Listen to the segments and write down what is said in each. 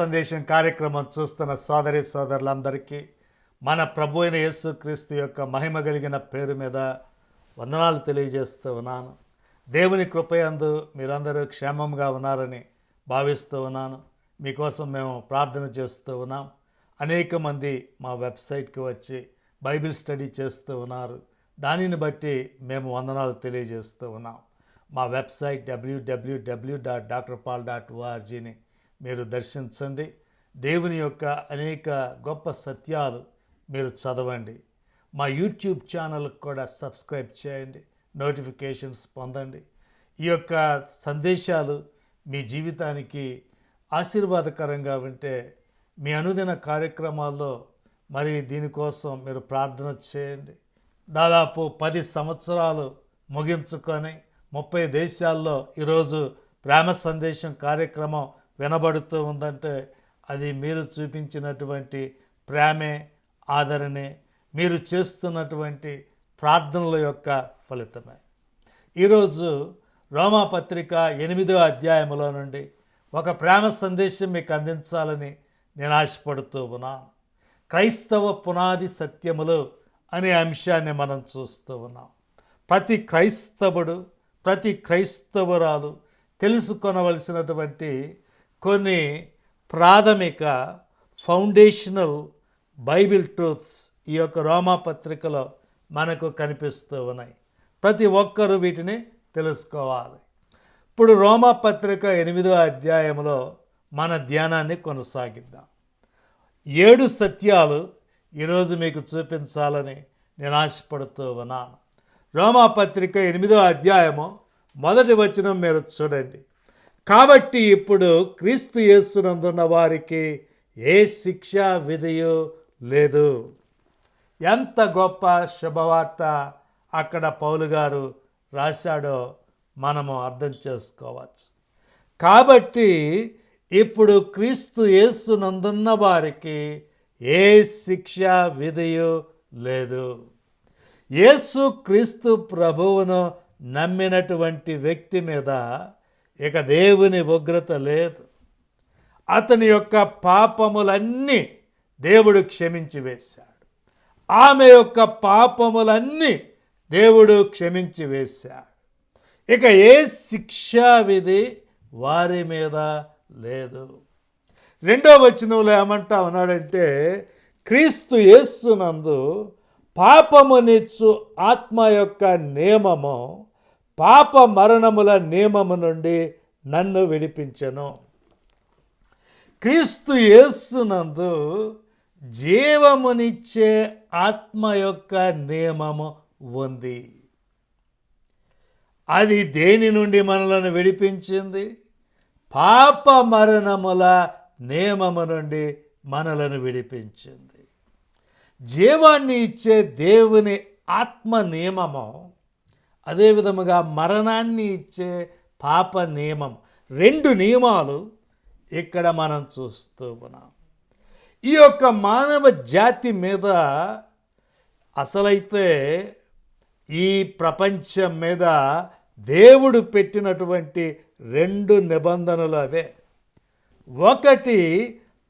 సందేశం కార్యక్రమం చూస్తున్న సోదరి సోదరులందరికీ మన ప్రభు అయిన యేసుక్రీస్తు యొక్క మహిమ కలిగిన పేరు మీద వందనాలు తెలియజేస్తూ ఉన్నాను. దేవుని కృపయందు మీరందరూ క్షేమంగా ఉన్నారని భావిస్తూ ఉన్నాను. మీకోసం మేము ప్రార్థన చేస్తూ ఉన్నాం. అనేక మంది మా వెబ్సైట్కి వచ్చి బైబిల్ స్టడీ చేస్తూ ఉన్నారు. దానిని బట్టి మేము వందనాలు తెలియజేస్తూ ఉన్నాం. మా వెబ్సైట్ డబ్ల్యూడబ్ల్యూడబ్ల్యూ డాట్ డాక్టర్ పాల్ డాట్ ఓఆర్జీని మీరు దర్శించండి. దేవుని యొక్క అనేక గొప్ప సత్యాలు మీరు చదవండి. మా యూట్యూబ్ ఛానల్కి కూడా సబ్స్క్రైబ్ చేయండి. నోటిఫికేషన్స్ పొందండి. ఈ యొక్క సందేశాలు మీ జీవితానికి ఆశీర్వాదకరంగా ఉంటే మీ అనుదిన కార్యక్రమాల్లో మరి దీనికోసం మీరు ప్రార్థన చేయండి. దాదాపు పది సంవత్సరాలు ముగించుకొని ముప్పై దేశాల్లో ఈరోజు ప్రేమ సందేశం కార్యక్రమం వినబడుతూ ఉందంటే అది మీరు చూపించినటువంటి ప్రేమే ఆదరణే మీరు చేస్తున్నటువంటి ప్రార్థనల యొక్క ఫలితమే. ఈరోజు రోమాపత్రిక ఎనిమిదో అధ్యాయములో నుండి ఒక ప్రేమ సందేశం మీకు అందించాలని నేను ఆశపడుతూ ఉన్నాను. క్రైస్తవ పునాది సత్యములు అనే అంశాన్ని మనం చూస్తూ ఉన్నాం. ప్రతి క్రైస్తవుడు ప్రతి క్రైస్తవురాలు తెలుసుకొనవలసినటువంటి కొన్ని ప్రాథమిక ఫౌండేషనల్ బైబిల్ ట్రూత్స్ ఈ యొక్క రోమా పత్రికలో మనకు కనిపిస్తూ ఉన్నాయి. ప్రతి ఒక్కరూ వీటిని తెలుసుకోవాలి. ఇప్పుడు రోమా పత్రిక ఎనిమిదో అధ్యాయంలో మన ధ్యానాన్ని కొనసాగిద్దాం. ఏడు సత్యాలు ఈరోజు మీకు చూపించాలని నేను ఆశపడుతూ ఉన్నాను. రోమా పత్రిక ఎనిమిదో అధ్యాయము మొదటి వచనం మీరు చూడండి. కాబట్టి ఇప్పుడు క్రీస్తు యేసునందున్న వారికి ఏ శిక్ష విధియు లేదు. ఎంత గొప్ప శుభవార్త అక్కడ పౌలు గారు రాశాడో మనము అర్థం చేసుకోవచ్చు. కాబట్టి ఇప్పుడు క్రీస్తు యేసునందున్న వారికి ఏ శిక్ష విధియు లేదు. యేసు క్రీస్తు ప్రభువును నమ్మినటువంటి వ్యక్తి మీద ఇక దేవుని ఉగ్రత లేదు. అతని యొక్క పాపములన్నీ దేవుడు క్షమించి వేశాడు. ఆమె యొక్క పాపములన్నీ దేవుడు క్షమించి వేశాడు. ఇక ఏ శిక్షా విధి వారి మీద లేదు. రెండో వచనంలో ఏమంటా ఉన్నాడంటే క్రీస్తు యేస్సునందు పాపమునిచ్చు ఆత్మ యొక్క నియమము పాప మరణముల నియమము నుండి నన్ను విడిపించను. క్రీస్తు యేస్సునందు జీవమునిచ్చే ఆత్మ యొక్క నియమము ఉంది. అది దేని నుండి మనలను విడిపించింది? పాప మరణముల నియమము నుండి మనలను విడిపించింది. జీవాన్ని ఇచ్చే దేవుని ఆత్మ నియమము అదే విధముగా మరణాన్ని ఇచ్చే పాప నియమం. రెండు నియమాలు ఇక్కడ మనం చూస్తూ ఉన్నాం. ఈ యొక్క మానవ జాతి మీద అసలైతే ఈ ప్రపంచం మీద దేవుడు పెట్టినటువంటి రెండు నిబంధనలు అవే. ఒకటి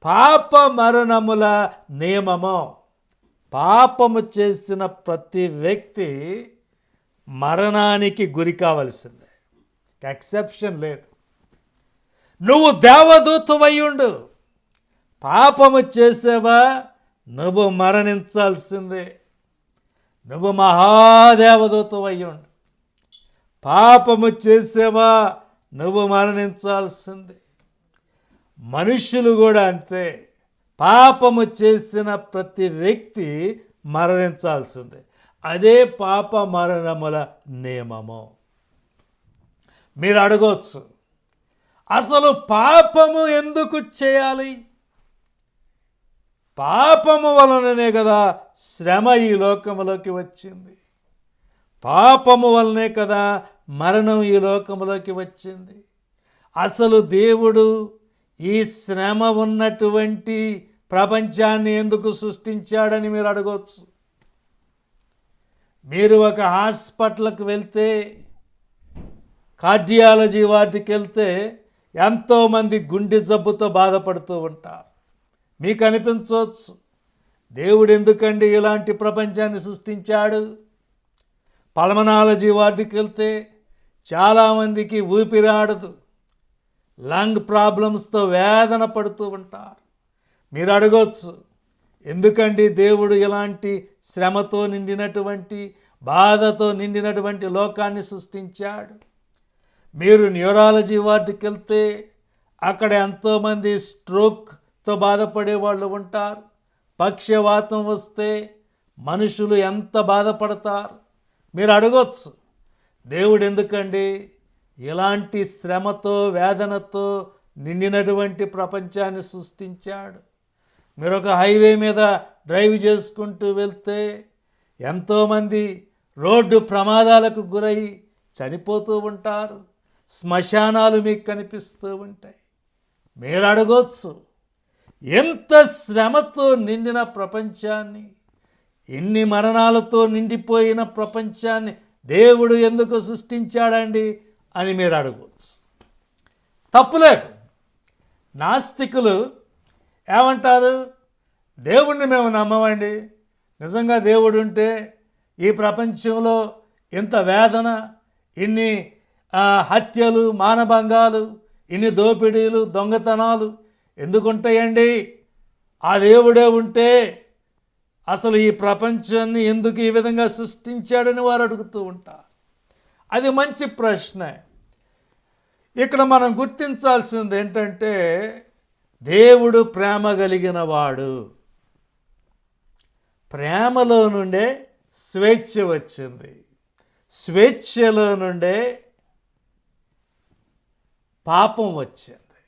పాప మరణముల నియమము. పాపము చేసిన ప్రతి వ్యక్తి మరణానికి గురి కావలసిందే. ఎక్సెప్షన్ లేదు. నువ్వు దేవదూతవయ్యుండు. పాపము చేసేవా? నువ్వు మరణించాల్సిందే. నువ్వు మహాదేవదూతవయ్యుండు. పాపము చేసేవా? నువ్వు మరణించాల్సిందే. మనుషులు కూడా అంతే. పాపము చేసిన ప్రతి వ్యక్తి మరణించాల్సిందే. అదే పాప మరణముల నియమము. మీరు అడగవచ్చు అసలు పాపము ఎందుకు చేయాలి? పాపము వలననే కదా శ్రమ ఈ లోకములోకి వచ్చింది. పాపము వలనే కదా మరణం ఈ లోకంలోకి వచ్చింది. అసలు దేవుడు ఈ శ్రమ ఉన్నటువంటి ప్రపంచాన్ని ఎందుకు సృష్టించాడని మీరు అడగవచ్చు మీరు ఒక హాస్పిటల్కి వెళ్తే కార్డియాలజీ వాటికి వెళ్తే ఎంతోమంది గుండె జబ్బుతో బాధపడుతూ ఉంటారు. మీకు అనిపించవచ్చు దేవుడు ఎందుకండి ఇలాంటి ప్రపంచాన్ని సృష్టించాడు? పల్మనాలజీ వార్డుకి వెళ్తే చాలామందికి ఊపిరాడదు లంగ్ ప్రాబ్లమ్స్తో వేదన పడుతూ ఉంటారు. మీరు అడగొచ్చు ఎందుకండి దేవుడు ఇలాంటి శ్రమతో నిండినటువంటి బాధతో నిండినటువంటి లోకాన్ని సృష్టించాడు? మీరు న్యూరాలజీ వార్డుకి వెళ్తే అక్కడ ఎంతోమంది స్ట్రోక్తో బాధపడే వాళ్ళు ఉంటారు. పక్షవాతం వస్తే మనుషులు ఎంత బాధపడతారు? మీరు అడగొచ్చు. దేవుడు ఎందుకండి ఇలాంటి శ్రమతో వేదనతో నిండినటువంటి ప్రపంచాన్ని సృష్టించాడు? మరొక హైవే మీద డ్రైవ్ చేసుకుంటూ వెళ్తే ఎంతోమంది రోడ్డు ప్రమాదాలకు గురై చనిపోతూ ఉంటారు. శ్మశానాలు మీకు కనిపిస్తూ ఉంటాయి. మీరు అడగొచ్చు ఎంత శ్రమతో నిండిన ప్రపంచాన్ని ఎన్ని మరణాలతో నిండిపోయిన ప్రపంచాన్ని దేవుడు ఎందుకు సృష్టించాడండి అని మీరు అడగవచ్చు తప్పులేదు నాస్తికులు ఏమంటారు? దేవుణ్ణి మేము నమ్మమండి. నిజంగా దేవుడు ఉంటే ఈ ప్రపంచంలో ఇంత వేదన ఇన్ని హత్యలు మానభంగాలు ఇన్ని దోపిడీలు దొంగతనాలు ఎందుకుంటాయండి? ఆ దేవుడే ఉంటే అసలు ఈ ప్రపంచాన్ని ఎందుకు ఈ విధంగా సృష్టించాడని వారు అడుగుతూ ఉంటారు. అది మంచి ప్రశ్న. ఇక్కడ మనం గుర్తించాల్సింది ఏంటంటే దేవుడు ప్రేమ కలిగిన వాడు ప్రేమలో నుండే స్వేచ్ఛ వచ్చింది. స్వేచ్ఛలో నుండే పాపం వచ్చింది.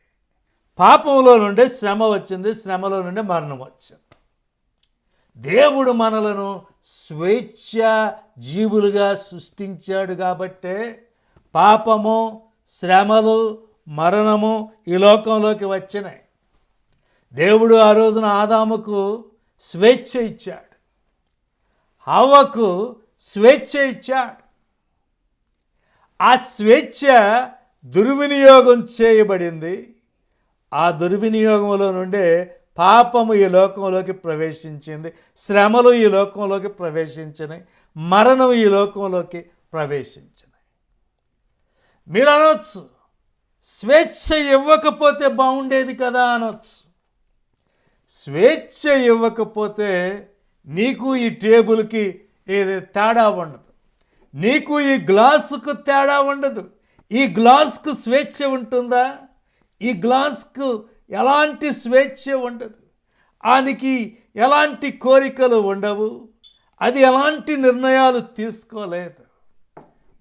పాపంలో నుండే శ్రమ వచ్చింది శ్రమలో నుండే మరణం వచ్చింది. దేవుడు మనలను స్వేచ్ఛ జీవులుగా సృష్టించాడు కాబట్టే పాపము శ్రమలు మరణము ఈ లోకంలోకి వచ్చినాయి. దేవుడు ఆ రోజున ఆదాముకు స్వేచ్ఛ ఇచ్చాడు. హవ్వకు స్వేచ్ఛ ఇచ్చాడు. ఆ స్వేచ్ఛ దుర్వినియోగం చేయబడింది. ఆ దుర్వినియోగంలో నుండే పాపము ఈ లోకంలోకి ప్రవేశించింది. శ్రమలు ఈ లోకంలోకి ప్రవేశించినాయి మరణం ఈ లోకంలోకి ప్రవేశించినాయి మీరు అనొచ్చు స్వేచ్ఛ ఇవ్వకపోతే బాగుండేది కదా అనొచ్చు. స్వేచ్ఛ ఇవ్వకపోతే నీకు ఈ టేబుల్కి ఏది తేడా ఉండదు. నీకు ఈ గ్లాసుకు తేడా ఉండదు. ఈ గ్లాస్కు స్వేచ్ఛ ఉంటుందా? ఈ గ్లాస్కు ఎలాంటి స్వేచ్ఛ ఉండదు? ఆనికి ఎలాంటి కోరికలు ఉండవు? అది ఎలాంటి నిర్ణయాలు తీసుకోలేదు?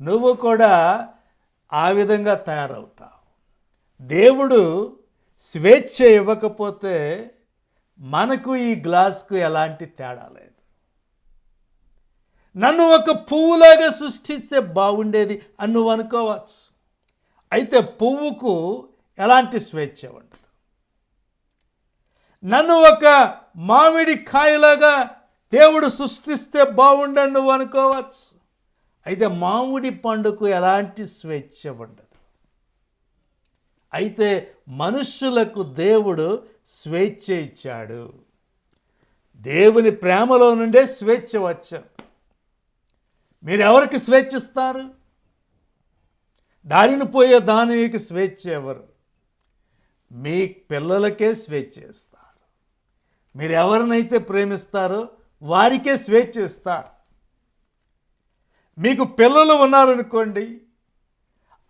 నువ్వు కూడా ఆ విధంగా తయారవుతావు. దేవుడు స్వేచ్ఛ ఇవ్వకపోతే మనకు ఈ గ్లాస్కు ఎలాంటి తేడా లేదు. నన్ను ఒక పువ్వులాగా సృష్టిస్తే బాగుండేది అని నువ్వు అనుకోవచ్చు. అయితే పువ్వుకు ఎలాంటి స్వేచ్ఛ ఉండదు. నన్ను ఒక మామిడి కాయలాగా దేవుడు సృష్టిస్తే బాగుండని నువ్వు అనుకోవచ్చు. అయితే మామిడి పండుకు ఎలాంటి స్వేచ్ఛ ఉండదు. అయితే మనుష్యులకు దేవుడు స్వేచ్ఛ ఇచ్చాడు. దేవుని ప్రేమలో నుండే స్వేచ్ఛ వచ్చాం. మీరు ఎవరికి స్వేచ్ఛ ఇస్తారు? దారిని పోయే దానికి స్వేచ్ఛ ఎవరు? మీ పిల్లలకే స్వేచ్ఛ ఇస్తారు. మీరు ఎవరినైతే ప్రేమిస్తారో వారికే స్వేచ్ఛ ఇస్తారు. మీకు పిల్లలు ఉన్నారనుకోండి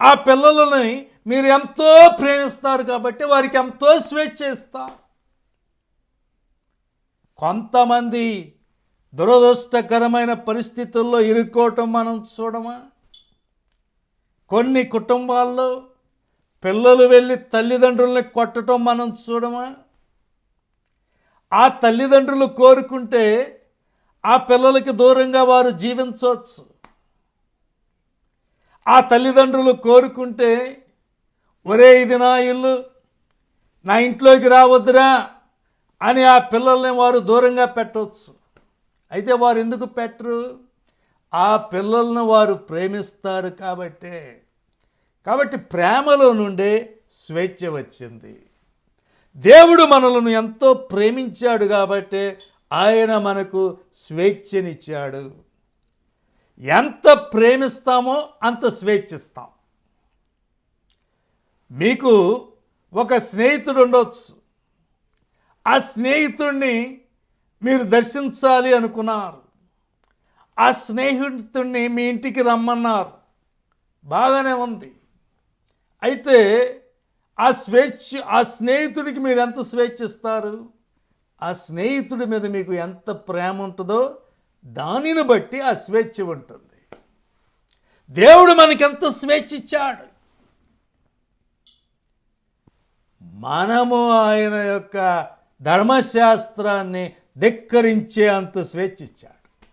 ఆ పిల్లలని మీరు ఎంతో ప్రేమిస్తారు కాబట్టి వారికి ఎంతో స్వేచ్ఛ ఇస్తారు. కొంతమంది దురదృష్టకరమైన పరిస్థితుల్లో ఇరుక్కోవటం మనం చూడమా? కొన్ని కుటుంబాల్లో పిల్లలు వెళ్ళి తల్లిదండ్రుల్ని కొట్టడం మనం చూడమా? ఆ తల్లిదండ్రులు కోరుకుంటే ఆ పిల్లలకి దూరంగా వారు జీవించవచ్చు. ఆ తల్లిదండ్రులు కోరుకుంటే ఒరే ఇది నా ఇల్లు నా ఇంట్లోకి రావద్దురా అని ఆ పిల్లల్ని వారు దూరంగా పెట్టవచ్చు అయితే వారు ఎందుకు పెట్టరు? ఆ పిల్లలను వారు ప్రేమిస్తారు కాబట్టే. కాబట్టి ప్రేమలో నుండే స్వేచ్ఛ వచ్చింది. దేవుడు మనలను ఎంతో ప్రేమించాడు కాబట్టే ఆయన మనకు స్వేచ్ఛనిచ్చాడు. ఎంత ప్రేమిస్తామో అంత స్వేచ్ఛిస్తాం. మీకు ఒక స్నేహితుడు ఉండొచ్చు. ఆ స్నేహితుడిని మీరు దర్శించాలి అనుకున్నారు. ఆ స్నేహితుడిని మీ ఇంటికి రమ్మన్నారు. బాగానే ఉంది. అయితే ఆ స్వేచ్ఛ ఆ స్నేహితుడికి మీరు ఎంత స్వేచ్ఛ ఇస్తారు ఆ స్నేహితుడి మీద మీకు ఎంత ప్రేమ ఉంటుందో దానిని బట్టి ఆ స్వేచ్ఛ ఉంటుంది. దేవుడు మనకెంత స్వేచ్ఛ ఇచ్చాడు? మనము ఆయన యొక్క ధర్మశాస్త్రాన్ని ధిక్కరించే అంత స్వేచ్ఛ ఇచ్చాడు.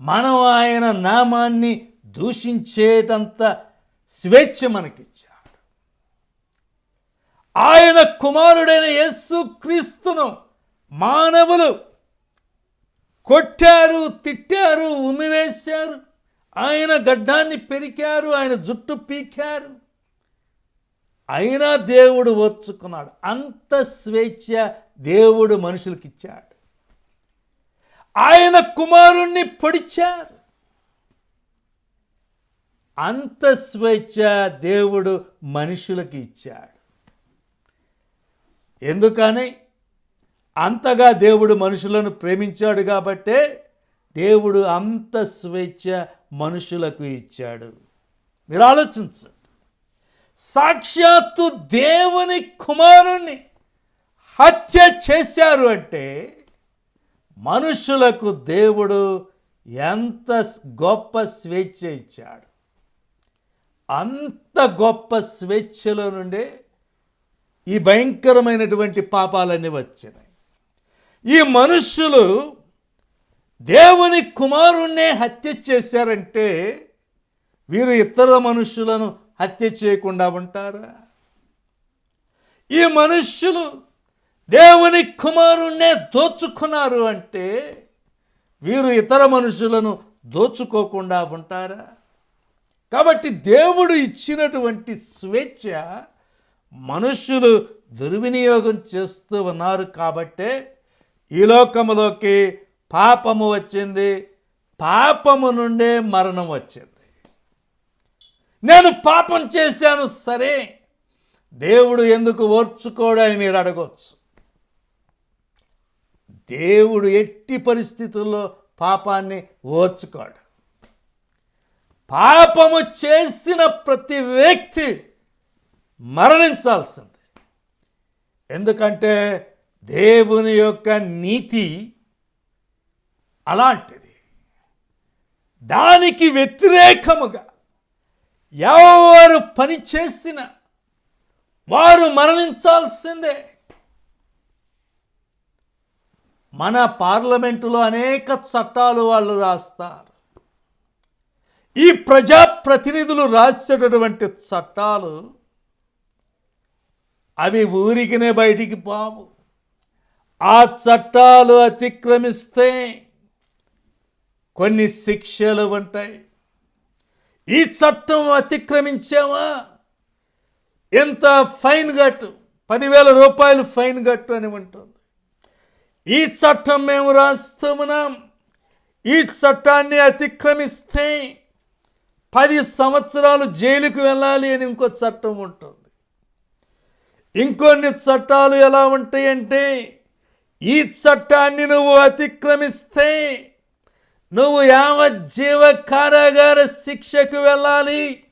మనం ఆయన నామాన్ని దూషించేటంత స్వేచ్ఛ మనకిచ్చాడు. ఆయన కుమారుడైన యేసు క్రీస్తును మానవులు కొట్టారు తిట్టారు ఉమ్మివేశారు ఆయన గడ్డాన్ని పెరికారు ఆయన జుట్టు పీకారు. అయినా దేవుడు ఓర్చుకున్నాడు. అంత స్వేచ్ఛ దేవుడు మనుషులకిచ్చాడు. ఆయన కుమారుణ్ణి పొడిచారు. అంత స్వేచ్ఛ దేవుడు మనుషులకి ఇచ్చాడు ఎందుకని? అంతగా దేవుడు మనుషులను ప్రేమించాడు కాబట్టే దేవుడు అంత స్వేచ్ఛ మనుషులకు ఇచ్చాడు. మీరు ఆలోచించండి. సాక్షాత్తు దేవుని కుమారుణ్ణి హత్య చేశారు అంటే మనుషులకు దేవుడు ఎంత గొప్ప స్వేచ్ఛ ఇచ్చాడు. అంత గొప్ప స్వేచ్ఛలో నుండే ఈ భయంకరమైనటువంటి పాపాలన్నీ వచ్చినాయి. ఈ మనుషులు దేవుని కుమారుణ్ణే హత్య చేశారంటే వీరు ఇతర మనుషులను హత్య చేయకుండా ఉంటారా? ఈ మనుష్యులు దేవుని కుమారుణ్ణే దోచుకున్నారు అంటే వీరు ఇతర మనుషులను దోచుకోకుండా ఉంటారా? కాబట్టి దేవుడు ఇచ్చినటువంటి స్వేచ్ఛ మనుషులు దుర్వినియోగం చేస్తూ ఉన్నారు కాబట్టే ఈ లోకములోకి పాపము వచ్చింది. పాపము నుండే మరణం వచ్చింది. నేను పాపం చేశాను సరే. దేవుడు ఎందుకు ఓర్చుకోడని మీరు అడగవచ్చు దేవుడు ఎట్టి పరిస్థితుల్లో పాపాన్ని ఓర్చుకోడు. పాపము చేసిన ప్రతి వ్యక్తి మరణించాల్సింది. ఎందుకంటే దేవుని యొక్క నీతి అలాంటిది. దానికి వ్యతిరేకముగా ఎవరు పని చేసిన వారు మరణించాల్సిందే. మన పార్లమెంటులో అనేక చట్టాలు వాళ్ళు రాస్తారు. ఈ ప్రజాప్రతినిధులు రాసేటటువంటి చట్టాలు అవి ఊరికినే బయటికి పావు. ఆ చట్టాలు అతిక్రమిస్తే కొన్ని శిక్షలు ఉంటాయి. ఈ చట్టం అతిక్రమించావా? ఎంత ఫైన్ గట్టు పదివేల రూపాయలు ఫైన్ గట్టు అని ఉంటుంది. ఈ చట్టం మేము రాస్తున్నాం. ఈ చట్టాన్ని అతిక్రమిస్తే పది సంవత్సరాలు జైలుకు వెళ్ళాలి అని ఇంకో చట్టం ఉంటుంది. ఇంకొన్ని చట్టాలు ఎలా ఉంటాయంటే ఈ చట్టాన్ని నువ్వు అతిక్రమిస్తే నువ్వు యావజ్జీవ కారాగార శిక్షకు వెళ్ళాలి.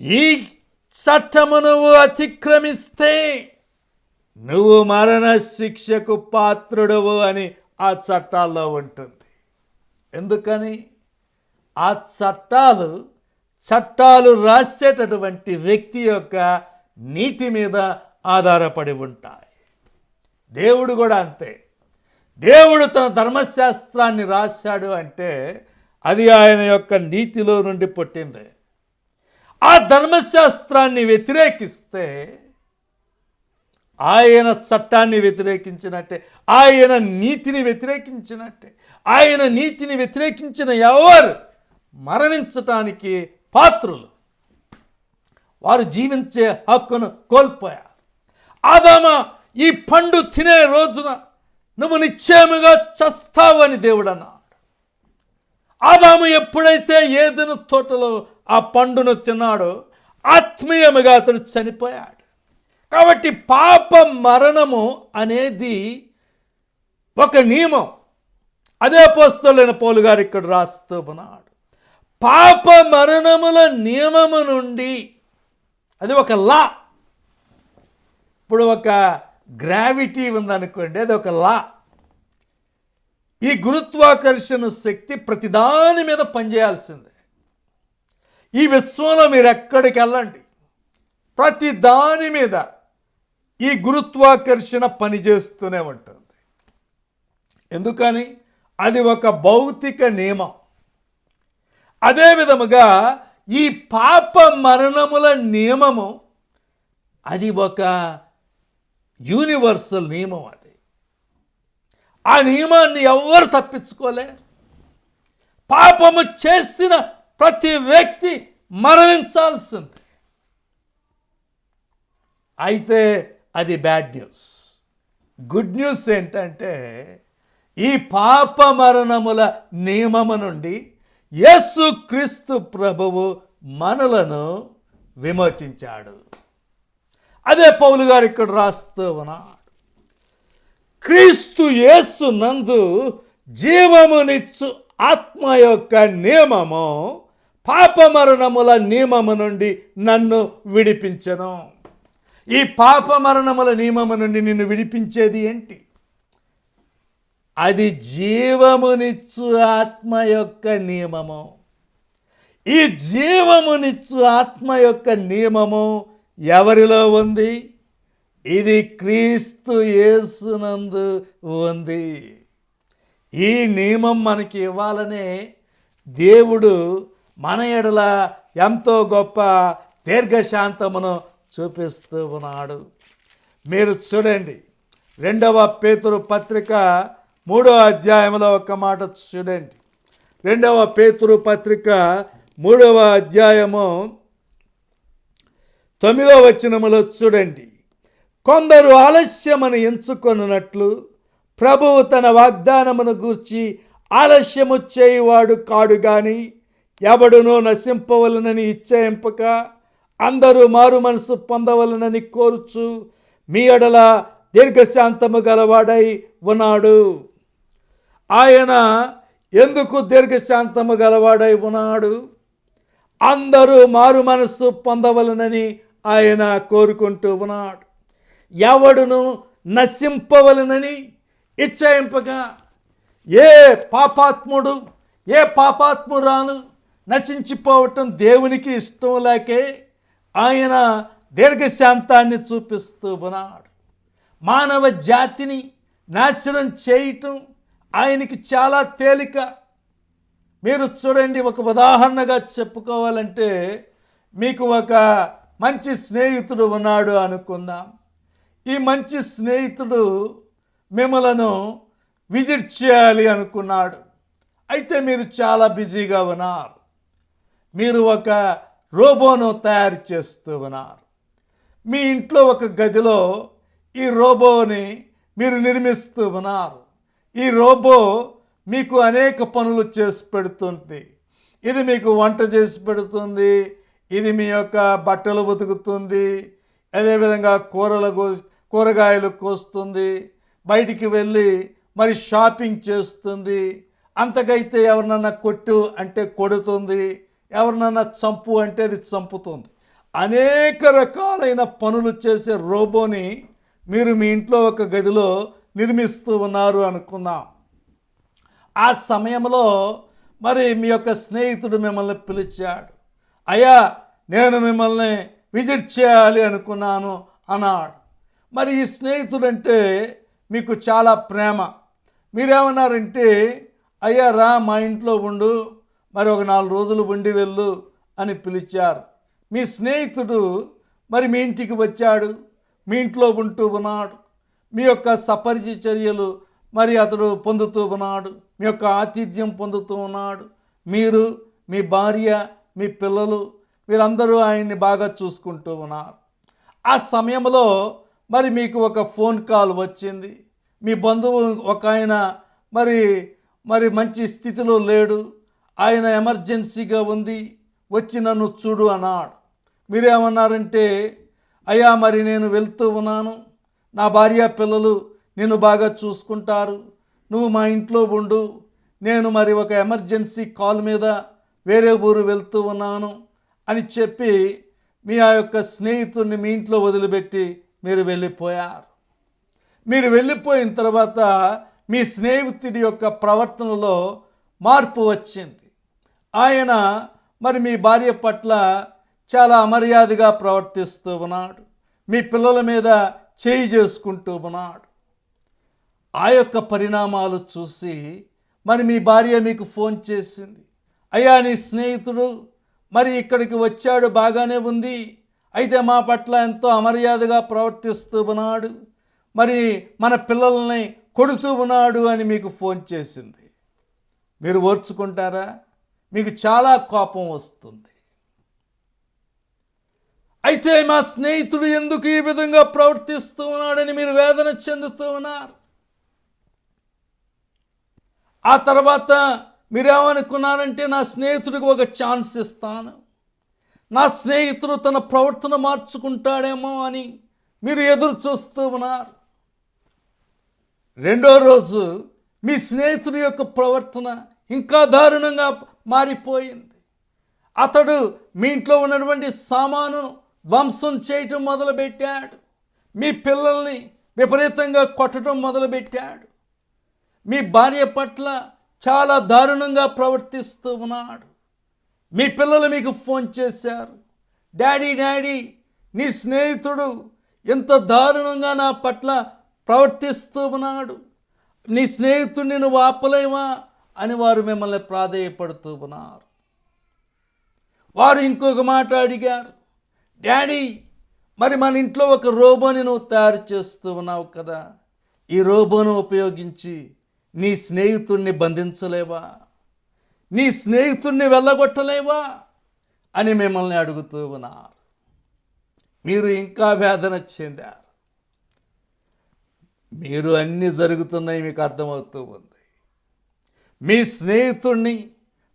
ఈ చట్టము నువ్వు అతిక్రమిస్తే నువ్వు మరణ శిక్షకు పాత్రుడవు అని ఆ చట్టాల్లో ఉంటుంది. ఎందుకని? ఆ చట్టాలు చట్టాలు రాసేటటువంటి వ్యక్తి యొక్క నీతి మీద ఆధారపడి ఉంటాయి. దేవుడు కూడా అంతే. దేవుడు తన ధర్మశాస్త్రాన్ని రాశాడు అంటే అది ఆయన యొక్క నీతిలో నుండి పుట్టింది. ఆ ధర్మశాస్త్రాన్ని వ్యతిరేకిస్తే ఆయన చట్టాన్ని వ్యతిరేకించినట్టే ఆయన నీతిని వ్యతిరేకించినట్టే ఆయన నీతిని వ్యతిరేకించిన ఎవరు మరణించటానికి పాత్రులు? వారు జీవించే హక్కును కోల్పోయారు. ఆదామ ఈ పండు తినే రోజున నువ్వు నిశ్చయముగా చస్తావని దేవుడు అన్నాడు ఆదాము ఎప్పుడైతే ఏదైనా తోటలో ఆ పండును తిన్నాడో ఆత్మీయముగా అతడు చనిపోయాడు. కాబట్టి పాప మరణము అనేది ఒక నియమం. అదే పోస్తలైన పౌలు గారు ఇక్కడ రాస్తూ ఉన్నాడు. పాప మరణముల నియమము నుండి అది ఒక లా. ఇప్పుడు ఒక గ్రావిటీ ఉందనుకోండి అది ఒక లా. ఈ గురుత్వాకర్షణ శక్తి ప్రతిదాని మీద పనిచేయాల్సిందే. ఈ విశ్వంలో మీరు ఎక్కడికి వెళ్ళండి ప్రతి దాని మీద ఈ గురుత్వాకర్షణ పనిచేస్తూనే ఉంటుంది. ఎందుకని? అది ఒక భౌతిక నియమం. అదే విధముగా ఈ పాప మరణముల నియమము అది ఒక యూనివర్సల్ నియమం అది. ఆ నియమాన్ని ఎవ్వరు తప్పించుకోలేరు పాపము చేసిన ప్రతి వ్యక్తి మరణించాల్సింది. అయితే అది బ్యాడ్ న్యూస్. గుడ్ న్యూస్ ఏంటంటే ఈ పాప మరణముల నియమము నుండి యేసు క్రీస్తు ప్రభువు మనలను విమోచించాడు. అదే పౌలు గారు ఇక్కడ రాస్తూ ఉన్నాడు. క్రీస్తు యేసు నందు జీవమునిచ్చు ఆత్మ యొక్క నియమము పాపమరణముల నియమము నుండి నన్ను విడిపించను. ఈ పాపమరణముల నియమము నుండి నిన్ను విడిపించేది ఏంటి? అది జీవమునిచ్చు ఆత్మ యొక్క నియమము. ఈ జీవమునిచ్చు ఆత్మ యొక్క నియమము ఎవరిలో ఉంది? ఇది క్రీస్తు యేసునందు ఉంది. ఈ నియమం మనకి ఇవ్వాలనే దేవుడు మన ఎడల ఎంతో గొప్ప దీర్ఘశాంతమును చూపిస్తూ ఉన్నాడు. మీరు చూడండి రెండవ పేతురు పత్రిక మూడో అధ్యాయంలో ఒక మాట చూడండి. రెండవ పేతురు పత్రిక మూడవ అధ్యాయము తొమ్మిదో వచనములో చూడండి. కొందరు ఆలస్యమని ఎంచుకొనున్నట్లు ప్రభువు తన వాగ్దానమును గూర్చి ఆలస్యము చేయువాడు కాడు గాని ఎవడునో నశింపవలనని ఇచ్చేయింపక అందరూ మారు మనసు పొందవలనని కోరుచు మీ ఎడల దీర్ఘశాంతము గలవాడై ఉన్నాడు. ఆయన ఎందుకు దీర్ఘశాంతము గలవాడై ఉన్నాడు? అందరూ మారు మనస్సు పొందవలనని ఆయన కోరుకుంటూ ఉన్నాడు. ఎవడును నశింపవలనని ఇచ్చాయింపగా ఏ పాపాత్ముడు ఏ పాపాత్మురాను నశించిపోవటం దేవునికి ఇష్టం లేకే ఆయన దీర్ఘశాంతాన్ని చూపిస్తూ ఉన్నాడు. మానవ జాతిని నాశనం చేయటం ఆయనకి చాలా తేలిక. మీరు చూడండి ఒక ఉదాహరణగా చెప్పుకోవాలంటే మీకు ఒక మంచి స్నేహితుడు ఉన్నాడు అనుకుందాం. ఈ మంచి స్నేహితుడు మిమ్మలను విజిట్ చేయాలి అనుకున్నాడు. అయితే మీరు చాలా బిజీగా ఉన్నారు. మీరు ఒక రోబోను తయారు చేస్తూ ఉన్నారు. మీ ఇంట్లో ఒక గదిలో ఈ రోబోని మీరు నిర్మిస్తూ ఉన్నారు. ఈ రోబో మీకు అనేక పనులు చేసి పెడుతుంది. ఇది మీకు వంట చేసి పెడుతుంది. ఇది మీ యొక్క బట్టలు ఉతుకుతుంది. అదేవిధంగా కూరలు కో కూరగాయలు కోస్తుంది. బయటికి వెళ్ళి మరి షాపింగ్ చేస్తుంది. అంతకైతే ఎవరినన్నా కొట్టు అంటే కొడుతుంది. ఎవరినన్నా చంపు అంటే అది చంపుతుంది. అనేక రకాలైన పనులు చేసే రోబోని మీరు మీ ఇంట్లో ఒక గదిలో నిర్మిస్తూ ఉన్నారు అనుకున్నాం ఆ సమయంలో మరి మీ యొక్క స్నేహితుడు మిమ్మల్ని పిలిచాడు. అయ్యా నేను మిమ్మల్ని విజిట్ చేయాలి అనుకున్నాను అన్నాడు. మరి ఈ స్నేహితుడు అంటే మీకు చాలా ప్రేమ. మీరేమన్నారంటే అయ్యా రా మా ఇంట్లో ఉండు మరి ఒక నాలుగు రోజులు ఉండి వెళ్ళు అని పిలిచారు. మీ స్నేహితుడు మరి మీ ఇంటికి వచ్చాడు మీ ఇంట్లో ఉంటూ ఉన్నాడు. మీ యొక్క సపరిచర్యలు మరి అతడు పొందుతూ ఉన్నాడు. మీ యొక్క ఆతిథ్యం పొందుతూ ఉన్నాడు. మీరు మీ భార్య మీ పిల్లలు మీరందరూ ఆయన్ని బాగా చూసుకుంటూ ఉన్నారు. ఆ సమయంలో మరి మీకు ఒక ఫోన్ కాల్ వచ్చింది. మీ బంధువు ఒక ఆయన మరి మరి మంచి స్థితిలో లేడు. ఆయన ఎమర్జెన్సీగా ఉంది. వచ్చి నన్ను చూడు అన్నాడు. మీరేమన్నారంటే అయ్యా మరి నేను వెళ్తూ ఉన్నాను. నా భార్య పిల్లలు నిన్ను బాగా చూసుకుంటారు. నువ్వు మా ఇంట్లో ఉండు. నేను మరి ఒక ఎమర్జెన్సీ కాల్ మీద వేరే ఊరు వెళ్తూ ఉన్నాను అని చెప్పి మీ ఆ యొక్క స్నేహితుడిని మీ ఇంట్లో వదిలిపెట్టి మీరు వెళ్ళిపోయారు. మీరు వెళ్ళిపోయిన తర్వాత మీ స్నేహితుడి యొక్క ప్రవర్తనలో మార్పు వచ్చింది. ఆయన మరి మీ భార్య పట్ల చాలా అమర్యాదగా ప్రవర్తిస్తూ ఉన్నాడు. మీ పిల్లల మీద చేయి చేసుకుంటూ ఉన్నాడు. ఆ యొక్క పరిణామాలు చూసి మరి మీ భార్య మీకు ఫోన్ చేసింది. అయ్యా నీ స్నేహితుడు మరి ఇక్కడికి వచ్చాడు బాగానే ఉంది. అయితే మా పట్ల ఎంతో అమర్యాదగా ప్రవర్తిస్తూ ఉన్నాడు. మరి మన పిల్లల్ని కొడుతూ ఉన్నాడు అని మీకు ఫోన్ చేసింది. మీరు ఓర్చుకుంటారా? మీకు చాలా కోపం వస్తుంది. అయితే మా స్నేహితుడు ఎందుకు ఈ విధంగా ప్రవర్తిస్తూ ఉన్నాడని మీరు వేదన చెందుతూ ఉన్నారు? ఆ తర్వాత మీరేమనుకున్నారంటే నా స్నేహితుడికి ఒక ఛాన్స్ ఇస్తాను. నా స్నేహితుడు తన ప్రవర్తన మార్చుకుంటాడేమో అని మీరు ఎదురు చూస్తూ ఉన్నారు. రెండో రోజు మీ స్నేహితుడి యొక్క ప్రవర్తన ఇంకా దారుణంగా మారిపోయింది. అతడు మీ ఇంట్లో ఉన్నటువంటి సామాను ధ్వంసం చేయటం మొదలుపెట్టాడు. మీ పిల్లల్ని విపరీతంగా కొట్టడం మొదలుపెట్టాడు. మీ భార్య పట్ల చాలా దారుణంగా ప్రవర్తిస్తూ ఉన్నాడు. మీ పిల్లలు మీకు ఫోన్ చేశారు. డాడీ డాడీ నీ స్నేహితుడు ఎంత దారుణంగా నా పట్ల ప్రవర్తిస్తూ ఉన్నాడు. నీ స్నేహితుడిని నువ్వు ఆపలేవా అని వారు మిమ్మల్ని ప్రాధేయపడుతూ ఉన్నారు. వారు ఇంకొక మాట అడిగారు. డాడీ మరి మన ఇంట్లో ఒక రోబోని నువ్వు తయారు చేస్తూ ఉన్నావు కదా. ఈ రోబోను ఉపయోగించి నీ స్నేహితుణ్ణి బంధించలేవా? నీ స్నేహితుణ్ణి వెళ్ళగొట్టలేవా? అని మిమ్మల్ని అడుగుతూ ఉన్నారు. మీరు ఇంకా వేదన చెందారు. మీరు అన్నీ జరుగుతున్నాయి మీకు అర్థమవుతూ ఉంది. మీ స్నేహితుణ్ణి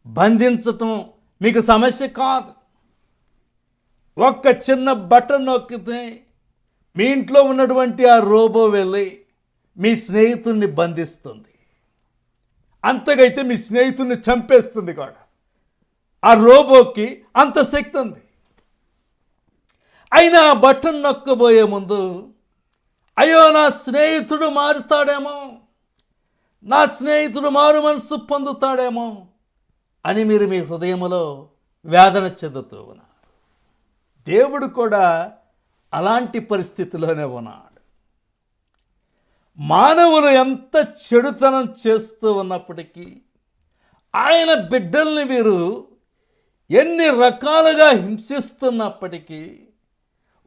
బంధించటం మీకు సమస్య కాదు. ఒక్క చిన్న బటన్ నొక్కితే మీ ఇంట్లో ఉన్నటువంటి ఆ రోబో వెళ్ళి మీ స్నేహితుణ్ణి బంధిస్తుంది. అంతగైతే మీ స్నేహితుడిని చంపేస్తుంది కూడా ఆ రోబోకి అంత శక్తి ఉంది. అయినా ఆ బటన్ నొక్కబోయే ముందు అయ్యో నా స్నేహితుడు మారుతాడేమో నా స్నేహితుడు మారు మనసు పొందుతాడేమో అని మీరు మీ హృదయంలో వేదన చెందుతూ ఉన్నారు. దేవుడు కూడా అలాంటి పరిస్థితిలోనే ఉన్నాడు. మానవులు ఎంత చెడుతనం చేస్తూ ఉన్నప్పటికీ ఆయన బిడ్డల్ని వీరు ఎన్ని రకాలుగా హింసిస్తున్నప్పటికీ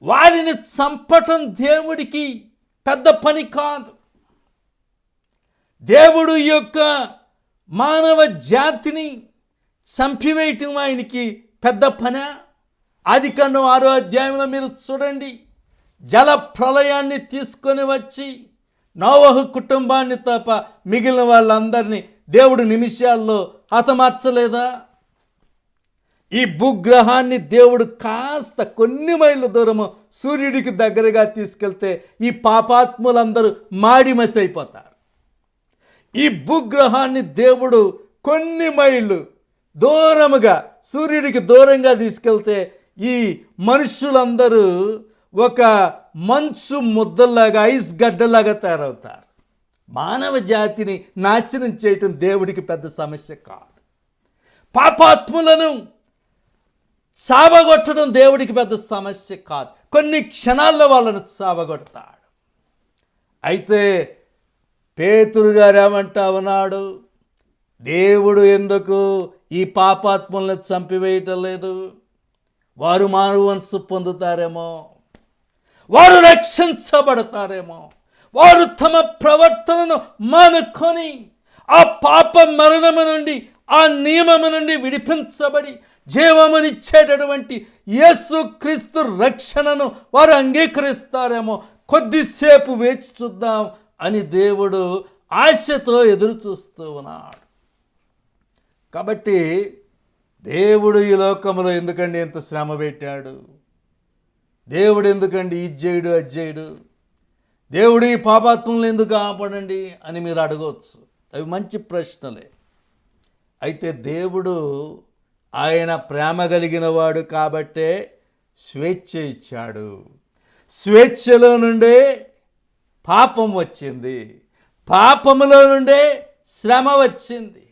వారిని చంపటం దేవుడికి పెద్ద పని కాదు. దేవుడు యొక్క మానవ జాతిని చంపివేయటం ఆయనకి పెద్ద పన? ఆది కన్ను ఆరో అధ్యాయంలో మీరు చూడండి. జల ప్రళయాన్ని తీసుకొని వచ్చి నోవహు కుటుంబాన్ని తప్ప మిగిలిన వాళ్ళందరినీ దేవుడు నిమిషాల్లో హతమార్చలేదా? ఈ భూగ్రహాన్ని దేవుడు కాస్త కొన్ని మైళ్ళ దూరము సూర్యుడికి దగ్గరగా తీసుకెళ్తే ఈ పాపాత్ములందరూ మాడిమసి అయిపోతారు. ఈ భూగ్రహాన్ని దేవుడు కొన్ని మైళ్ళు దూరముగా సూర్యుడికి దూరంగా తీసుకెళ్తే ఈ మనుషులందరూ ఒక మంచు ముద్దల్లాగా ఐస్ గడ్డలాగా తయారవుతారు. మానవ జాతిని నాశనం చేయటం దేవుడికి పెద్ద సమస్య కాదు. పాపాత్ములను చావగొట్టడం దేవుడికి పెద్ద సమస్య కాదు. కొన్ని క్షణాల్లో వాళ్ళను చావగొడతాడు. అయితే పేతురు గారు ఏమంటా ఉన్నాడు దేవుడు ఎందుకు ఈ పాపాత్ములను చంపివేయటం లేదు? వారు మానవంశ పొందుతారేమో? వారు రక్షించబడతారేమో. వారు తమ ప్రవర్తనను మానుకొని ఆ పాప మరణము నుండి ఆ నియమము నుండి విడిపించబడి జీవమునిచ్చేటటువంటి యేసు క్రీస్తు రక్షణను వారు అంగీకరిస్తారేమో. కొద్దిసేపు వేచి చూద్దాం అని దేవుడు ఆశతో ఎదురు చూస్తూ ఉన్నాడు. కాబట్టి దేవుడు ఈ లోకంలో ఎందుకండి ఎంత శ్రమ పెట్టాడు? దేవుడు ఎందుకండి ఇది చేయడు అది చేయడు? దేవుడు ఈ పాపాత్మలను ఎందుకు ఆపడండి అని మీరు అడగవచ్చు. అవి మంచి ప్రశ్నలే. అయితే దేవుడు ఆయన ప్రేమ కలిగిన వాడు కాబట్టే స్వేచ్ఛ ఇచ్చాడు. స్వేచ్ఛలో నుండే పాపం వచ్చింది. పాపములో నుండే శ్రమ వచ్చింది.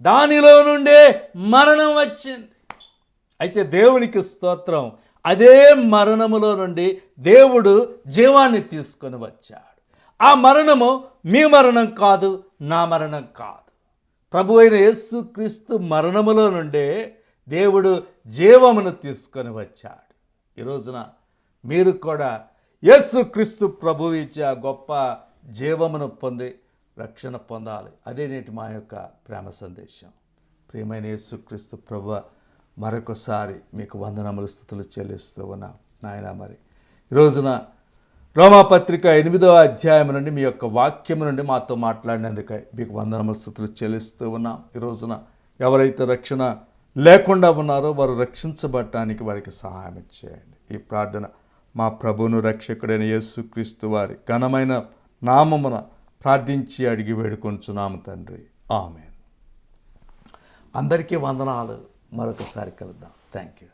దానిలో నుండే మరణం వచ్చింది. అయితే దేవునికి స్తోత్రం. అదే మరణములో నుండి దేవుడు జీవాన్ని తీసుకొని వచ్చాడు. ఆ మరణము మీ మరణం కాదు నా మరణం కాదు. ప్రభు అయిన యేసుక్రీస్తు మరణములో నుండే దేవుడు జీవమును తీసుకొని వచ్చాడు. ఈరోజున మీరు కూడా యేసుక్రీస్తు ప్రభు ఇచ్చే ఆ గొప్ప జీవమును పొంది రక్షణ పొందాలి. అదే నేటి మా యొక్క ప్రేమ సందేశం. ప్రియమైన యేసుక్రీస్తు ప్రభు మరొకసారి మీకు వందనములు స్థుతులు చెల్లిస్తూ ఉన్నా. నాయన మరి. ఈరోజున రోజున రోమాపత్రిక ఎనిమిదవ అధ్యాయం నుండి మీ యొక్క వాక్యం నుండి మాతో మాట్లాడినందుకై మీకు వందనములు స్థుతులు చెల్లిస్తూ ఉన్నాం. ఈ రోజున ఎవరైతే రక్షణ లేకుండా ఉన్నారో వారు రక్షించబడటానికి వారికి సహాయం చేయండి. ఈ ప్రార్థన మా ప్రభువును రక్షకుడైన యేసుక్రీస్తు వారి ఘనమైన నామమున ప్రార్థించి అడిగి వేడుకొంచున్నాము తండ్రి. ఆమె అందరికీ వందనాలు. మరొకసారి కలుద్దాం. Thank you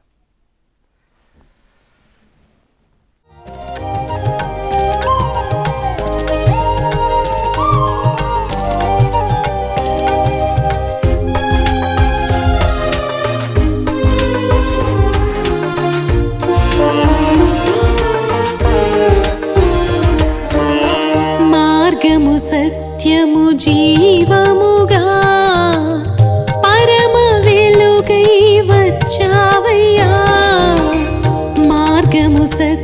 said